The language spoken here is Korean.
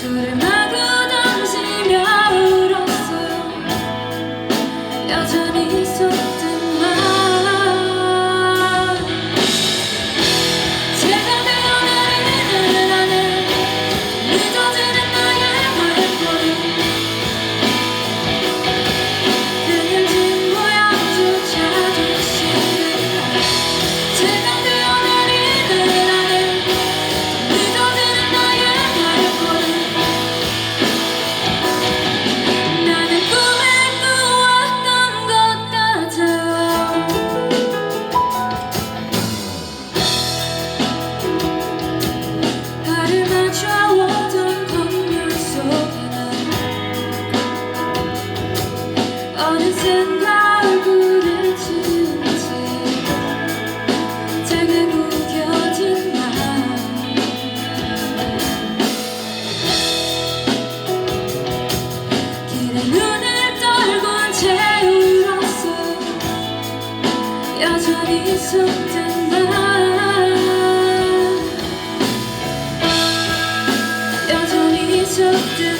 тюрьмы. 있었던 나 여전히 있었던